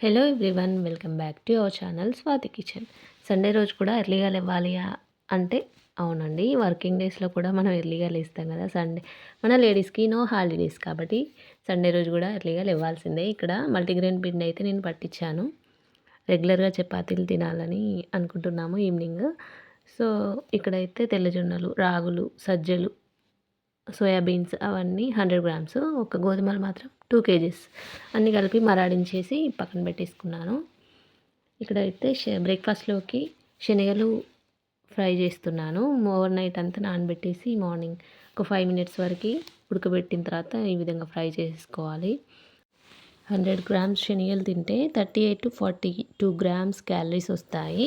Hello everyone welcome back to our channel Swathi kitchen Sunday రోజు కూడా ఎర్లీగా లేవాలి అంటే అవునండి వర్కింగ్ డేస్లో కూడా మనం ఎర్లీగా లేస్తాం కదా సండే మన లేడీస్కి నో హాలిడేస్ కాబట్టి సండే రోజు కూడా ఎర్లీగా లేవాల్సిందే. ఇక్కడ మల్టీగ్రెయిన్ పిండి అయితే నేను పట్టించాను. రెగ్యులర్గా చపాతీలు తినాలని అనుకుంటున్నాము ఈవినింగ్ సో ఇక్కడైతే తెల్లజొన్నలు రాగులు సజ్జలు సోయాబీన్స్ అవన్నీ హండ్రెడ్ గ్రామ్స్ ఒక గోధుమలు మాత్రం టూ కేజీస్ అన్నీ కలిపి మరాడించేసి పక్కన పెట్టేసుకున్నాను. ఇక్కడ అయితే బ్రేక్ఫాస్ట్లోకి శనగలు ఫ్రై చేస్తున్నాను. ఓవర్ నైట్ అంతా నానబెట్టేసి మార్నింగ్ ఒక ఫైవ్ మినిట్స్ వరకు ఉడకబెట్టిన తర్వాత ఈ విధంగా ఫ్రై చేసుకోవాలి. హండ్రెడ్ గ్రామ్స్ శనగలు తింటే thirty eight to forty two grams calories వస్తాయి.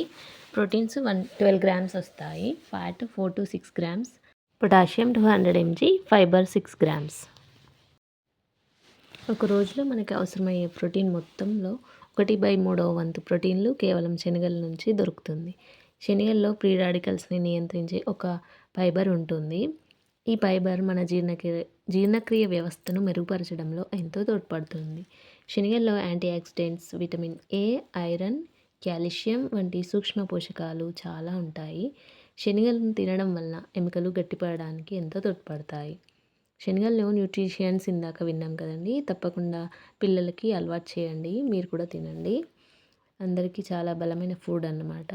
ప్రోటీన్స్ వన్ ట్వెల్వ్ గ్రామ్స్ వస్తాయి. Fat four to six grams. Potassium two hundred MG. Fibre six grams. ఒక రోజులో మనకి అవసరమయ్యే ప్రోటీన్ మొత్తంలో ఒకటి బై మూడవ వంతు ప్రోటీన్లు కేవలం శనగల నుంచి దొరుకుతుంది. శనగల్లో ప్రీ రాడికల్స్ని నియంత్రించే ఒక ఫైబర్ ఉంటుంది. ఈ ఫైబర్ మన జీర్ణక్రియ జీర్ణక్రియ వ్యవస్థను మెరుగుపరచడంలో ఎంతో తోడ్పడుతుంది. శనగల్లో antioxidants vitamin A iron calcium వంటి సూక్ష్మ పోషకాలు చాలా ఉంటాయి. శనగలను తినడం వల్ల ఎముకలు గట్టిపడడానికి ఎంతో తోడ్పడతాయి. శనగల్లో న్యూట్రిషియన్స్ ఇందాక విన్నాం కదండి. తప్పకుండా పిల్లలకి అలవాటు చేయండి. మీరు కూడా తినండి. అందరికీ చాలా బలమైన ఫుడ్ అన్నమాట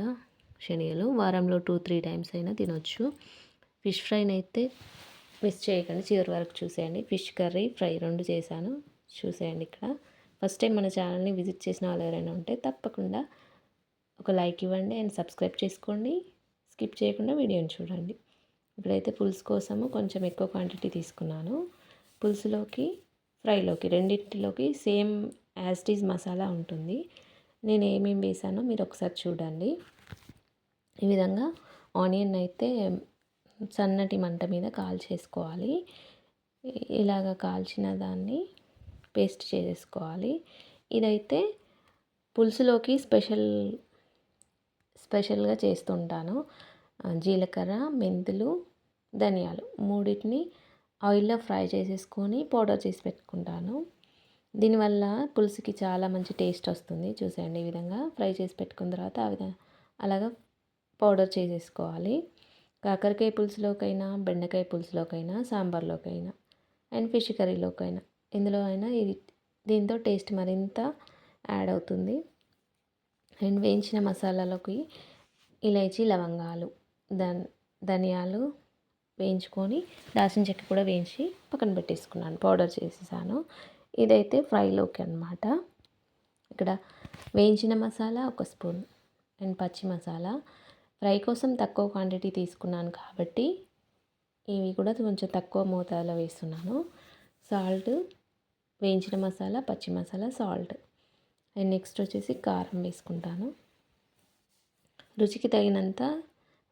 శనగలు వారంలో టూ త్రీ టైమ్స్ అయినా తినొచ్చు. ఫిష్ ఫ్రైని అయితే మిస్ చేయకండి. చివరి వరకు చూసేయండి. ఫిష్ కర్రీ ఫ్రై రెండు చేశాను. చూసేయండి ఇక్కడ. ఫస్ట్ టైం మన ఛానల్ని విజిట్ చేసిన వాళ్ళు ఎవరైనా ఉంటే తప్పకుండా ఒక లైక్ ఇవ్వండి అండ్ సబ్స్క్రైబ్ చేసుకోండి. స్కిప్ చేయకుండా వీడియోని చూడండి. ఇప్పుడైతే పులుసు కోసము కొంచెం ఎక్కువ క్వాంటిటీ తీసుకున్నాను. పులుసులోకి ఫ్రైలోకి రెండింటిలోకి సేమ్ యాస్టీజ్ మసాలా ఉంటుంది. నేను ఏమేమి వేసానో మీరు ఒకసారి చూడండి. ఈ విధంగా ఆనియన్ అయితే సన్నటి మంట మీద కాల్చేసుకోవాలి ఇలాగ కాల్చిన దాన్ని పేస్ట్ చేసేసుకోవాలి ఇదైతే పులుసులోకి స్పెషల్ స్పెషల్గా చేస్తుంటాను. జీలకర్ర మెంతులు ధనియాలు మూడింటిని ఆయిల్లో ఫ్రై చేసేసుకొని పౌడర్ చేసి పెట్టుకుంటాను. దీనివల్ల పులుసుకి చాలా మంచి టేస్ట్ వస్తుంది. చూసేయండి ఈ విధంగా ఫ్రై చేసి పెట్టుకున్న తర్వాత ఆ విధంగా అలాగా పౌడర్ చేసేసుకోవాలి. కాకరకాయ పులుసులోకైనా బెండకాయ పులుసులోకైనా సాంబార్లోకైనా అండ్ ఫిష్ కర్రీలోకైనా ఇందులో అయినా ఇది దీంతో టేస్ట్ మరింత యాడ్ అవుతుంది. అండ్ వేయించిన మసాలాలోకి ఇలైచి లవంగాలు ధన్ ధనియాలు వేయించుకొని దాల్చిన చెక్క కూడా వేయించి పక్కన పెట్టేసుకున్నాను. పౌడర్ చేసేసాను. ఇదైతే ఫ్రైలోకి అనమాట ఇక్కడ వేయించిన మసాలా ఒక స్పూన్ అండ్ పచ్చి మసాలా. ఫ్రై కోసం తక్కువ క్వాంటిటీ తీసుకున్నాను కాబట్టి ఇవి కూడా కొంచెం తక్కువ మోతాదులో వేస్తున్నాను. సాల్ట్ వేయించిన మసాలా పచ్చి మసాలా సాల్ట్. అండ్ నెక్స్ట్ వచ్చేసి కారం వేసుకుంటాను. రుచికి తగినంత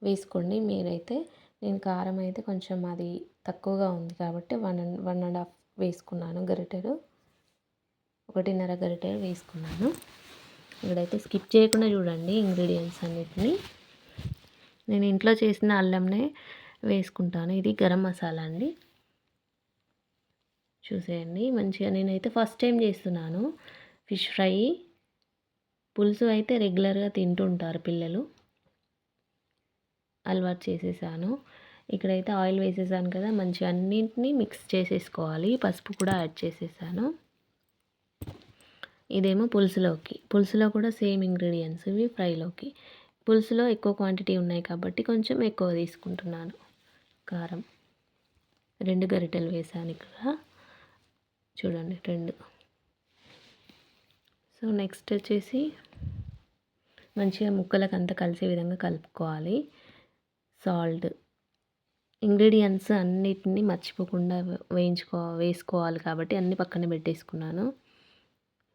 వేసుకోండి. మీరైతే నేను కారం అయితే కొంచెం అది తక్కువగా ఉంది కాబట్టి వన్ వన్ అండ్ హాఫ్ వేసుకున్నాను గరిటెలు. ఒకటిన్నర గరిటెలు వేసుకున్నాను. ఇక్కడైతే స్కిప్ చేయకుండా చూడండి ఇంగ్రీడియంట్స్ అన్నిటిని. నేను ఇంట్లో చేసిన అల్లంనే వేసుకుంటాను. ఇది గరం మసాలా అండి. చూసేయండి. మంచిగా నేనైతే ఫస్ట్ టైం చేస్తున్నాను. Fish fry. పులుసు అయితే రెగ్యులర్గా తింటుంటారు పిల్లలు. అలవాటు చేసేసాను. ఇక్కడైతే ఆయిల్ వేసేసాను కదా మంచిగా అన్నింటినీ మిక్స్ చేసేసుకోవాలి. పసుపు కూడా యాడ్ చేసేసాను. ఇదేమో పులుసులోకి. పులుసులో కూడా సేమ్ ఇంగ్రీడియంట్స్ ఇవి ఫ్రైలోకి. పులుసులో ఎక్కువ క్వాంటిటీ ఉన్నాయి కాబట్టి కొంచెం ఎక్కువ తీసుకుంటున్నాను. కారం. రెండు గరిటెలు వేసాను ఇక్కడ. చూడండి రెండు. సో నెక్స్ట్ వచ్చేసి మంచిగా ముక్కలకు అంతా కలిసే విధంగా కలుపుకోవాలి. సాల్ట్ ఇంగ్రీడియంట్స్ అన్నిటిని మర్చిపోకుండా వేయించుకో వేసుకోవాలి కాబట్టి అన్ని పక్కన పెట్టేసుకున్నాను.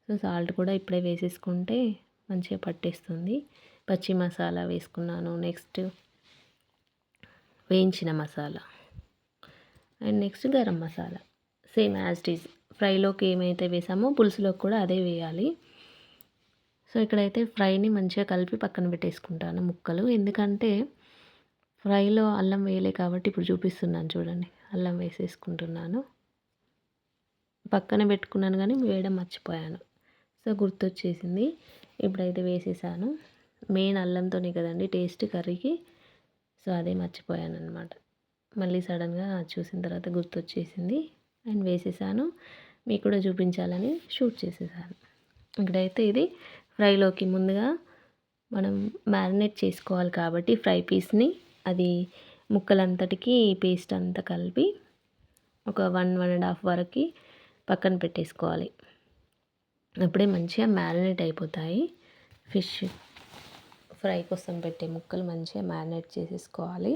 సో సాల్ట్ కూడా ఇప్పుడే వేసేసుకుంటే మంచిగా పట్టేస్తుంది. పచ్చి మసాలా వేసుకున్నాను. నెక్స్ట్ వేయించిన masala. And next garam masala. Same as it is. ఫ్రైలోకి ఏమైతే వేసామో పులుసులోకి కూడా అదే వేయాలి. సో ఇక్కడైతే ఫ్రైని మంచిగా కలిపి పక్కన పెట్టేసుకుంటాను ముక్కలు. ఎందుకంటే ఫ్రైలో అల్లం వేయలే కాబట్టి ఇప్పుడు చూపిస్తున్నాను చూడండి. అల్లం వేసేసుకుంటున్నాను. పక్కన పెట్టుకున్నాను కానీ వేయడం మర్చిపోయాను. సో సో గుర్తొచ్చేసింది. ఇప్పుడైతే వేసేసాను. మెయిన్ అల్లంతోనే కదండి టేస్ట్ కర్రీకి. సో అదే మర్చిపోయాను అనమాట మళ్ళీ సడన్గా చూసిన తర్వాత గుర్తొచ్చేసింది. అండ్ వేసేసాను. మీకు కూడా చూపించాలని షూట్ చేసేసాను. ఇక్కడైతే ఇది ఫ్రైలోకి ముందుగా మనం మ్యారినేట్ చేసుకోవాలి కాబట్టి ఫ్రై పీస్ని అది ముక్కలంతటికి పేస్ట్ అంతా కలిపి ఒక వన్ వన్ అండ్ హాఫ్ వరకు పక్కన పెట్టేసుకోవాలి. అప్పుడే మంచిగా మ్యారినేట్ అయిపోతాయి. ఫిష్ ఫ్రై కోసం పెట్టే ముక్కలు మంచిగా మ్యారినేట్ చేసేసుకోవాలి.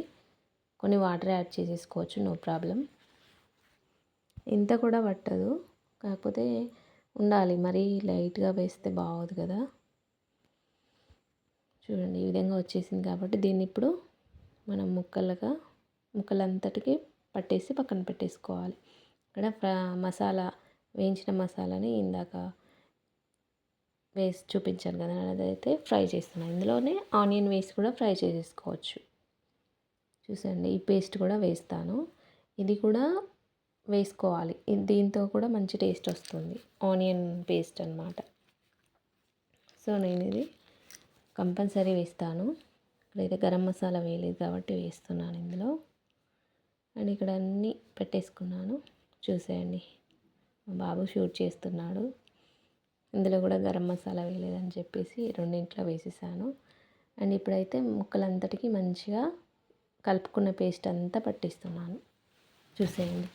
కొన్ని వాటర్ యాడ్ చేసేసుకోవచ్చు నో ప్రాబ్లం ఇంత కూడా పట్టదు. కాకపోతే ఉండాలి. మరీ లైట్గా వేస్తే బాగోదు కదా. చూడండి ఈ విధంగా వచ్చేసింది కాబట్టి దీన్ని ఇప్పుడు మనం ముక్కలుగా ముక్కలంతటికి పట్టేసి పక్కన పెట్టేసుకోవాలి. ఇక్కడ మసాలా వేయించిన మసాలాని ఇందాక వేసి చూపించాను కదా అదైతే ఫ్రై చేస్తున్నాను ఇందులోనే ఆనియన్ వేసి కూడా ఫ్రై చేసేసుకోవచ్చు. చూసండి ఈ పేస్ట్ కూడా వేస్తాను. ఇది కూడా వేసుకోవాలి. దీంతో కూడా మంచి టేస్ట్ వస్తుంది. ఆనియన్ పేస్ట్ అనమాట సో నేను ఇది కంపల్సరీ వేస్తాను. ఇక్కడైతే గరం మసాలా వేయలేదు కాబట్టి వేస్తున్నాను ఇందులో. అండ్ ఇక్కడ అన్నీ పెట్టేసుకున్నాను. చూసేయండి. మా బాబు షూట్ చేస్తున్నాడు. ఇందులో కూడా గరం మసాలా వేయలేదని చెప్పేసి రెండింట్లో వేసేసాను. అండ్ ఇప్పుడైతే ముక్కలంతటికి మంచిగా కలుపుకున్న పేస్ట్ అంతా పట్టిస్తున్నాను. చూసేయండి.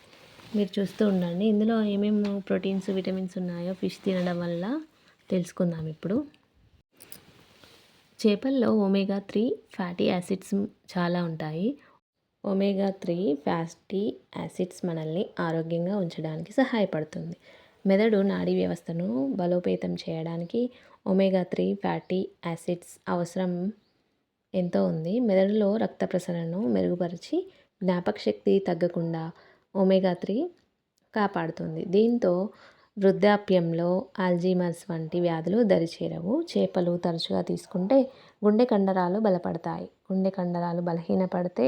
మీరు చూస్తూ ఉండండి. ఇందులో ఏమేమి ప్రోటీన్స్ విటమిన్స్ ఉన్నాయో ఫిష్ తినడం వల్ల తెలుసుకుందాం ఇప్పుడు. చేపల్లో ఒమేగా త్రీ ఫ్యాటీ యాసిడ్స్ చాలా ఉంటాయి. ఒమేగా త్రీ ఫ్యాటీ యాసిడ్స్ మనల్ని ఆరోగ్యంగా ఉంచడానికి సహాయపడుతుంది. మెదడు నాడీ వ్యవస్థను బలోపేతం చేయడానికి ఒమేగా త్రీ ఫ్యాటీ యాసిడ్స్ అవసరం ఎంతో ఉంది. మెదడులో రక్త ప్రసరణను మెరుగుపరిచి జ్ఞాపక శక్తి తగ్గకుండా ఒమేగా త్రీ కాపాడుతుంది. దీంతో వృద్ధాప్యంలో ఆల్జీమర్స్ వంటి వ్యాధులు దరిచేరవు. చేపలు తరచుగా తీసుకుంటే గుండె కండరాలు బలపడతాయి. గుండె కండరాలు బలహీనపడితే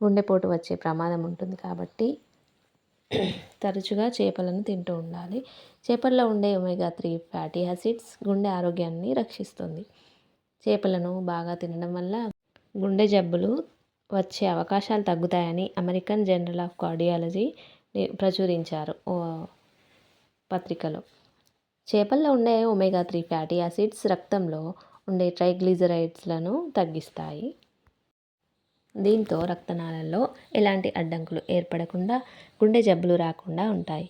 గుండెపోటు వచ్చే ప్రమాదం ఉంటుంది కాబట్టి తరచుగా చేపలను తింటూ ఉండాలి. చేపల్లో ఉండే ఒమేగా త్రీ ఫ్యాటీ యాసిడ్స్ గుండె ఆరోగ్యాన్ని రక్షిస్తుంది. చేపలను బాగా తినడం వల్ల గుండె జబ్బులు వచ్చే అవకాశాలు తగ్గుతాయని అమెరికన్ జనరల్ ఆఫ్ కార్డియాలజీ ప్రచురించారు. పత్రికలో. చేపల్లో ఉండే ఒమేగా త్రీ ఫ్యాటీ యాసిడ్స్ రక్తంలో ఉండే ట్రైగ్లిజరైడ్స్లను తగ్గిస్తాయి. దీంతో రక్తనాళాల్లో ఎలాంటి అడ్డంకులు ఏర్పడకుండా గుండె జబ్బులు రాకుండా ఉంటాయి.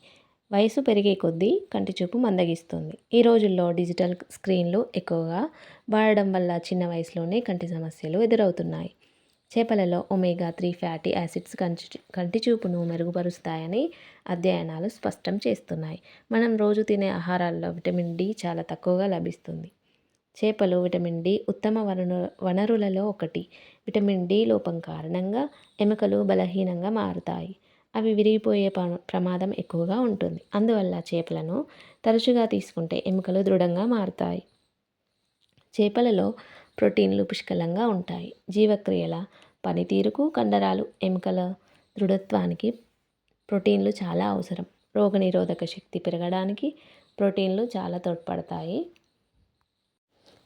వయసు పెరిగే కొద్దీ కంటి చూపు మందగిస్తుంది. ఈ రోజుల్లో డిజిటల్ స్క్రీన్లు ఎక్కువగా వాడడం వల్ల చిన్న వయసులోనే కంటి సమస్యలు ఎదురవుతున్నాయి. చేపలలో ఒమేగా త్రీ ఫ్యాటీ యాసిడ్స్ కంటి కంటి చూపును మెరుగుపరుస్తాయని అధ్యయనాలు స్పష్టం చేస్తున్నాయి. మనం రోజు తినే ఆహారాల్లో విటమిన్ డి చాలా తక్కువగా లభిస్తుంది. చేపలు విటమిన్ డి ఉత్తమ వనరు వనరులలో ఒకటి. విటమిన్ డి లోపం కారణంగా ఎముకలు బలహీనంగా మారుతాయి. అవి విరిగిపోయే ప్రమాదం ఎక్కువగా ఉంటుంది. అందువల్ల చేపలను తరచుగా తీసుకుంటే ఎముకలు దృఢంగా మారుతాయి. చేపలలో ప్రోటీన్లు పుష్కలంగా ఉంటాయి. జీవక్రియల పనితీరుకు కండరాలు ఎముకల దృఢత్వానికి ప్రోటీన్లు చాలా అవసరం. రోగనిరోధక శక్తి పెరగడానికి ప్రోటీన్లు చాలా తోడ్పడతాయి.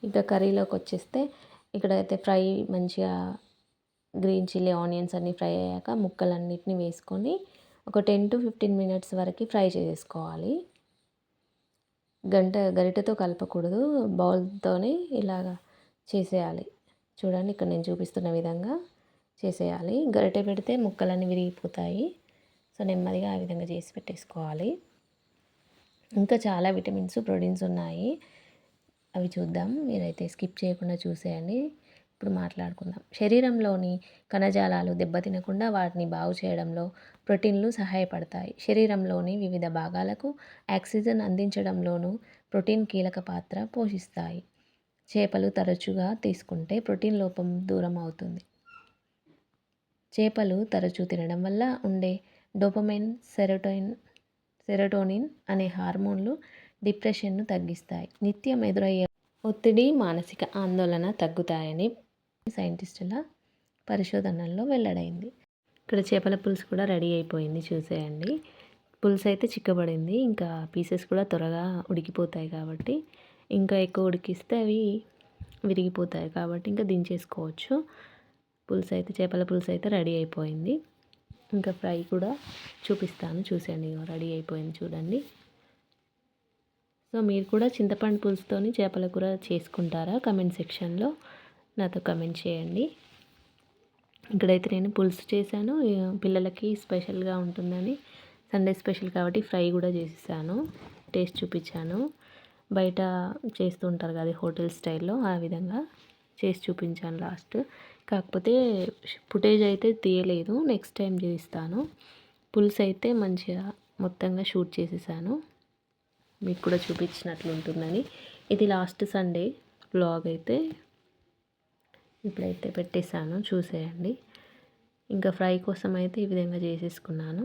ఇంకా కర్రీలోకి వచ్చేస్తే ఇక్కడైతే ఫ్రై మంచిగా గ్రీన్ చిల్లీ ఆనియన్స్ అన్నీ ఫ్రై అయ్యాక ముక్కలన్నిటిని వేసుకొని ఒక టెన్ టు ఫిఫ్టీన్ మినిట్స్ వరకు ఫ్రై చేసుకోవాలి గంట గరిటెతో కలపకూడదు బౌల్తోనే ఇలాగా చేసేయాలి. చూడండి ఇక్కడ నేను చూపిస్తున్న విధంగా చేసేయాలి. గరిటె పెడితే ముక్కలన్నీ విరిగిపోతాయి. సో నెమ్మదిగా ఆ విధంగా చేసి పెట్టేసుకోవాలి. ఇంకా చాలా విటమిన్స్ ప్రోటీన్స్ ఉన్నాయి. అవి చూద్దాం. మీరైతే స్కిప్ చేయకుండా చూసేయండి. ఇప్పుడు మాట్లాడుకుందాం. శరీరంలోని కణజాలాలు దెబ్బతినకుండా వాటిని బాగు చేయడంలో ప్రోటీన్లు సహాయపడతాయి. శరీరంలోని వివిధ భాగాలకు ఆక్సిజన్ అందించడంలోనూ ప్రోటీన్ కీలక పాత్ర పోషిస్తాయి. చేపలు తరచుగా తీసుకుంటే ప్రోటీన్ లోపం దూరం అవుతుంది. చేపలు తరచూ తినడం వల్ల ఉండే డోపమైన్ సెరోటోయిన్ సెరోటోనిన్ అనే హార్మోన్లు డిప్రెషన్ను తగ్గిస్తాయి. నిత్యం ఎదురయ్యే ఒత్తిడి మానసిక ఆందోళన తగ్గుతాయని సైంటిస్టుల పరిశోధనల్లో వెల్లడైంది. ఇక్కడ చేపల పులుసు కూడా రెడీ అయిపోయింది చూసేయండి. పులుసు అయితే చిక్కబడింది ఇంకా పీసెస్ కూడా త్వరగా ఉడికిపోతాయి కాబట్టి ఇంకా ఎక్కువ ఉడికిస్తే అవి విరిగిపోతాయి కాబట్టి ఇంకా దించేసుకోవచ్చు. పులుసు అయితే చేపల పులుసు అయితే రెడీ అయిపోయింది. ఇంకా ఫ్రై కూడా చూపిస్తాను. చూసేయండి రెడీ అయిపోయింది చూడండి. సో మీరు కూడా చింతపండు పులుసుతోని చేపల కూర చేసుకుంటారా? కమెంట్ సెక్షన్లో నాతో కమెంట్ చేయండి. ఇక్కడైతే నేను పులుసు చేశాను. పిల్లలకి స్పెషల్గా ఉంటుందని సండే స్పెషల్ కాబట్టి ఫ్రై కూడా చేసేసాను. టేస్ట్ చూపించాను. బయట చేస్తుంటారు కదా హోటల్ స్టైల్లో ఆ విధంగా చేసి చూపించాను లాస్ట్. కాకపోతే ఫుటేజ్ అయితే తీయలేదు. నెక్స్ట్ టైం చేస్తాను పులుసు అయితే మంచిగా మొత్తంగా షూట్ చేసేసాను. మీకు కూడా చూపించినట్లు ఉంటుందని. ఇది లాస్ట్ సండే బ్లాగ్ అయితే. ఇప్పుడైతే పెట్టేశాను. చూసేయండి. ఇంకా ఫ్రై కోసం అయితే ఈ విధంగా చేసేసుకున్నాను.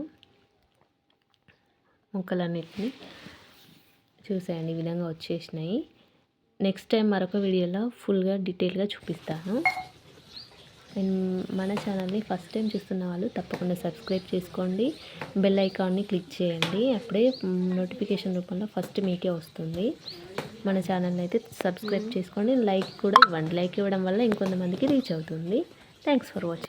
ముక్కలన్నిటిని చూసేయండి. ఈ విధంగా వచ్చేసినాయి. నెక్స్ట్ టైం మరొక వీడియోలో ఫుల్గా డీటెయిల్గా చూపిస్తాను. అండ్ మన ఛానల్ని ఫస్ట్ టైం చూస్తున్న వాళ్ళు తప్పకుండా సబ్స్క్రైబ్ చేసుకోండి. బెల్ ఐకాన్ని క్లిక్ చేయండి. అప్పుడే నోటిఫికేషన్ రూపంలో ఫస్ట్ మీకే వస్తుంది. మన ఛానల్ని అయితే సబ్స్క్రైబ్ చేసుకోండి. లైక్ కూడా ఇవ్వండి. లైక్ ఇవ్వడం వల్ల ఇంకొంతమందికి రీచ్ అవుతుంది. Thanks for watching.